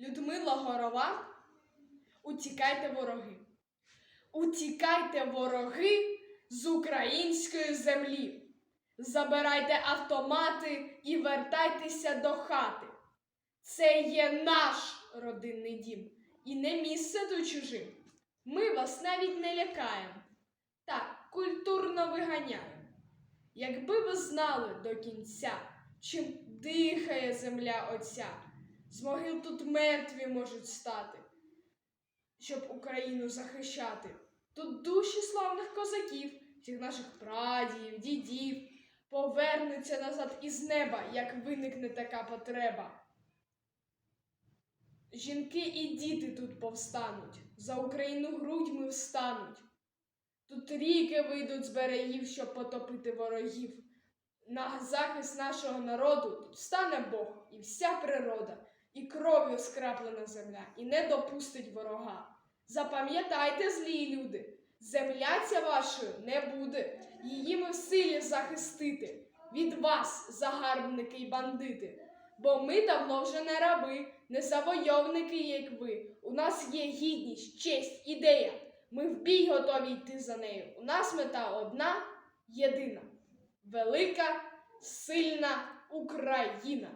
Людмила Горова. Утікайте вороги. Утікайте вороги з української землі. Забирайте автомати і вертайтеся до хати. Це є наш родинний дім і не місце тут чужим. Ми вас навіть не лякаємо. Так, культурно виганяємо. Якби ви знали до кінця, чим дихає земля отця, з могил тут мертві можуть стати, щоб Україну захищати. Тут душі славних козаків, всіх наших прадіїв, дідів, повернуться назад із неба, як виникне така потреба. Жінки і діти тут повстануть, за Україну грудьми встануть. Тут ріки вийдуть з берегів, щоб потопити ворогів. На захист нашого народу тут стане Бог і вся природа, кров'ю скраплена земля, і не допустить ворога. Запам'ятайте, злі люди, земля ця вашою не буде, її ми в силі захистити від вас, загарбники й бандити. Бо ми давно вже не раби, не завойовники, як ви. У нас є гідність, честь, ідея. Ми в бій готові йти за нею. У нас мета одна, єдина, велика, сильна Україна.